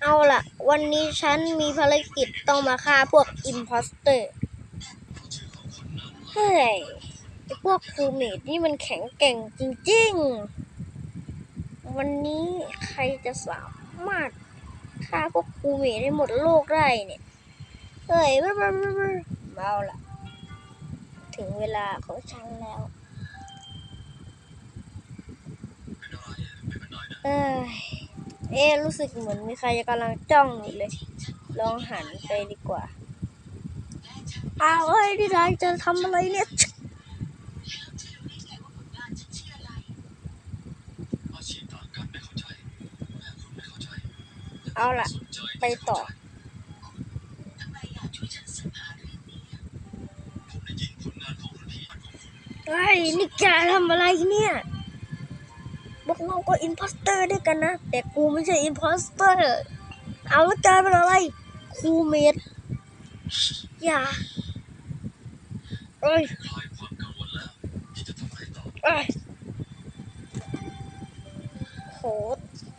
เอาล่ะ วันนี้ฉันมีภารกิจต้องมาฆ่าพวกอิมพอสเตอร์ เฮ้ยไอพวกครูเมดนี่มันแข็งแกร่งจริงๆ วันนี้ใครจะสามารถฆ่าพวกครูเมดให้หมดโลกได้เนี่ย เฮ้ยบ้าบ้าบ้าบ้าเอาล่ะ ถึงเวลาของฉันแล้ว เอ้ย เอ๊รู้สึกเหมือนมีใครกำลังจ้องอยู่เลย ลองหันไปดีกว่า อ้าวเอ้ยนี่นายจะทำอะไรเนี่ยเอาล่ะ ไปต่อได้ยินผลงานของรุ่นพี่ของคุณเฮ้ยนี่แกทำอะไรเนี่ย ก็อินพอสเตอร์ด้วยกันนะ แต่กูไม่ใช่อินพอสเตอร์ เอาแล้วแกเป็นอะไรครูเมดอย่าเอ้ยคลายความกังวลแล้วที่จะทำอะไอเอ้ยโห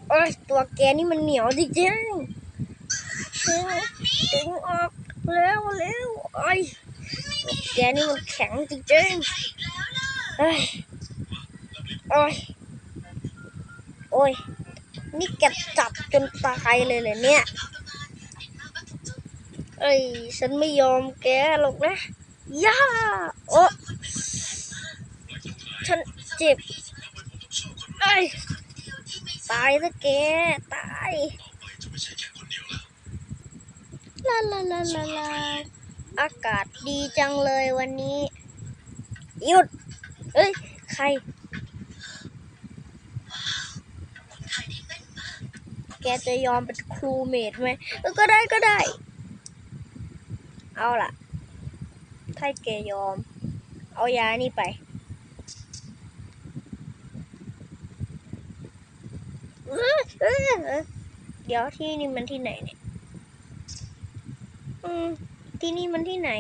เอ้ยตัวแกนี่มันเหนียวจริงๆเร็วดึงออกเร็วเร็วเอ้ยแกนี่มันแข็งจริงๆเอ้ยเอ้ย โอ้ย นี่แกจับจนตายเลยเหรอเนี่ย เอ้ย ฉันไม่ยอมแกหรอกนะ ย่า โอ้ฉันเจ็บเอ้ยตายซะแก ตายไปจะไม่ใช่แค่คนเดียวแล้วลาลาลาลาลา อากาศดีจังเลยวันนี้ หยุด เอ้ย ใคร แกจะยอมเป็นครูเมดไหมก็ได้ก็ได้ เอาล่ะ ถ้าแกยอม เอายานี่ไปเออเออเออเดี๋ยวที่นี่มันที่ไหนเนี่ยอืมที่นี่มันที่ไหน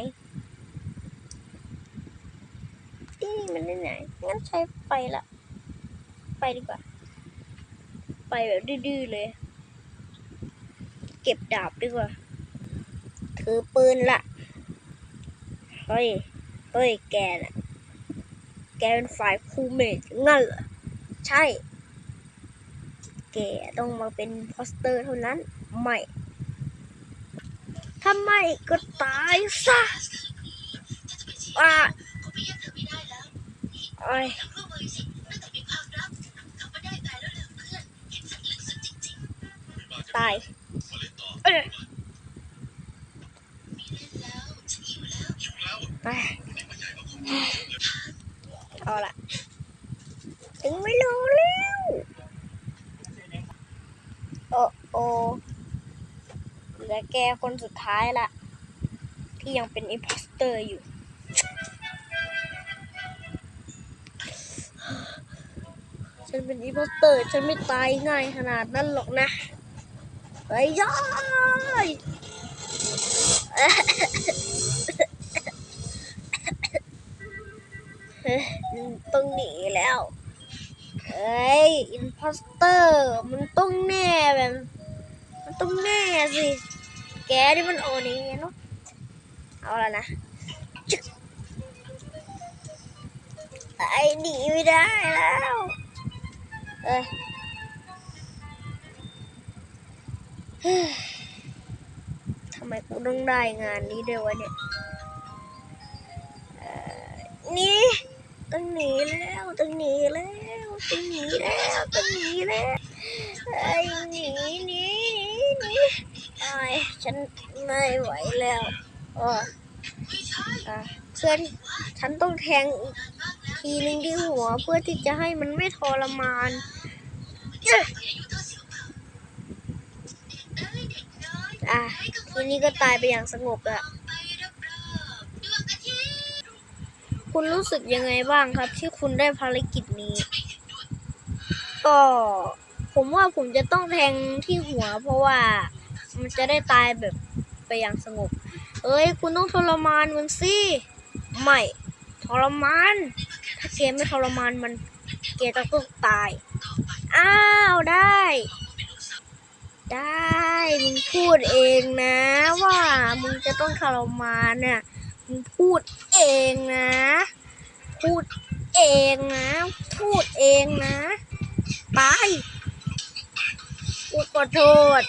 ที่นี่มันที่ไหน งั้นใช้ไปละ ไปดีกว่า ไปแบบดื้อๆเลย เก็บดาบดีกว่า ถือปืนละเฮ้ยเฮ้ยแกน่ะ แกเป็นฝ่ายคูเมดงั้นเหรอ ใช่ แกต้องมาเป็นโพสเตอร์เท่านั้น ไม่ ถ้าไม่ก็ตายซะอ่าไอ้ตาย มาเล่นต่อ เอ้ย อยู่แล้ว ไป นี่มันใหญ่กว่าผม เอาละถึงไม่รู้แล้วโอ้โอเหลือแกคนสุดท้ายละที่ยังเป็นอิมพอสเตอร์อยู่ฉันเป็นอิมพอสเตอร์ฉันไม่ตายง่ายขนาดนั้นหรอกนะไปย่อย อ้ยอินพอสเตอร์ มันต้องแน่แบบ มันต้องแน่สิ แกนี่มันโอนี้เนาะเอาละนะจึ๊กไอ้หนีไม่ได้แล้วเอ้ยเฮ้ยทำไมกูต้องได้งานนี้ด้วยวะเนี่ย ต้องหนีแล้วต้องหนีแล้วต้องหนีแล้วต้องหนีแล้วไอ้หนีหนีหนีไอ้ยฉันไม่ไหวแล้วอ๋อเพื่อที่ฉันต้องแทงอีกทีนึงที่หัวเพื่อที่จะให้มันไม่ทรมานอะทีนี้ก็ตายไปอย่างสงบแล้ว คุณรู้สึกยังไงบ้างครับ ที่คุณได้ภารกิจนี้ ก็ผมว่าผมจะต้องแทงที่หัว เพราะว่ามันจะได้ตายแบบไปอย่างสงบ เอ้ย คุณต้องทรมานมันสิไม่ทรมาน ถ้าเกมไม่ทรมานมัน เกมจะต้องตาย อ้าวได้ ได้มึงพูดเองนะว่ามึงจะต้องทรมานเนี่ยมึงพูด เองนะ พูดเองนะ พูดเองนะ ไปกูขอโทษ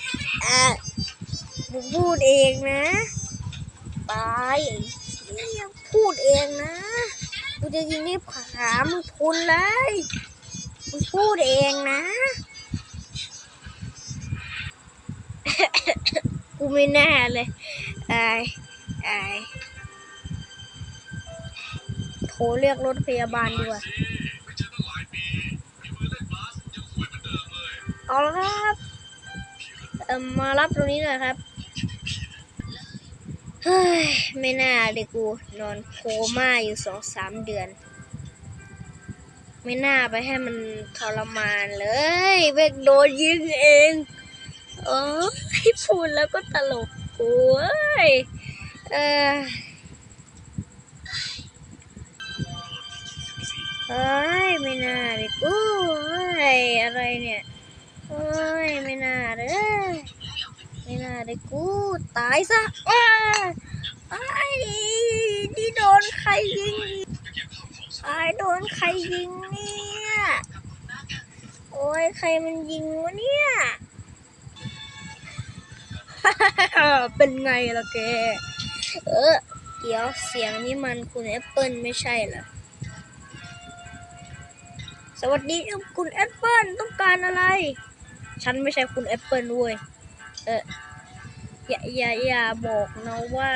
อะมึงพูดเองนะ ไปยังพูดเองนะกูจะยิงให้ขามึงพุนเลยมึงพูดเองนะกูไม่แน่เลยไอ้ไอ้ โทรเรียกรถพยาบาลดีกว่าเอาล่นบาสยังสวยเอาละครับเอ่มมารับตรงนี้หน่อยครับเฮ้ยไม่น่าเลยกูนอนโคม่าอยู่สองสามเดือน ไม่น่าไปให้มันทรมานเลยเวกโดนยิงเองเออให้พูดแล้วก็ตลกกูเอ้ยเออ เฮ้ยไม่น่าเลยกูเฮ้ยอะไรเนี่ยเฮ้ยไม่น่าเลยไม่น่าเลยกูตายซะอ้าไอ้นี่โดนใครยิงไองไอ้โดนใครยิงเนี่ยโอ้ยใครมันยิงวะเนี่ยเป็นไงล่ะแกเออเดี๋ยวเสียงนี่มันคุณแอปเปิลไม่ใช่เหรอ สวัสดีคุณแอปเปิลต้องการอะไร ฉันไม่ใช่คุณแอปเปิลเว้ย เอออย่าอย่าอย่าบอกนะว่า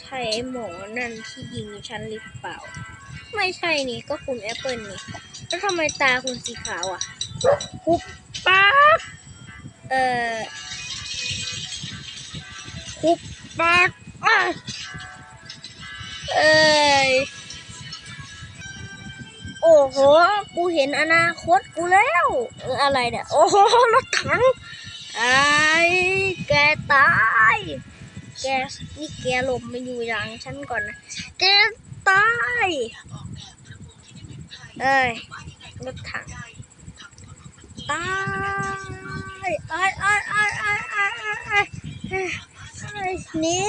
ใช้หมอนั่นที่ยิงฉันหรือเปล่า ไม่ใช่นี่ก็คุณแอปเปิลนี่ แล้วทำไมตาคุณสีขาวอะหุบปากเอ่อหุบปากอะเอ้ย โห กูเห็นอนาคตกูแล้วอะไรเนี่ย โอ้โห รถถังไอ้แกตาย แกนี่แกหลบมาอยู่อย่างฉันก่อนนะ แกตาย เอ้ย รถถัง ตายไอ้ไอ้ไอ้ไอ้ไอ้ไอ้หนี่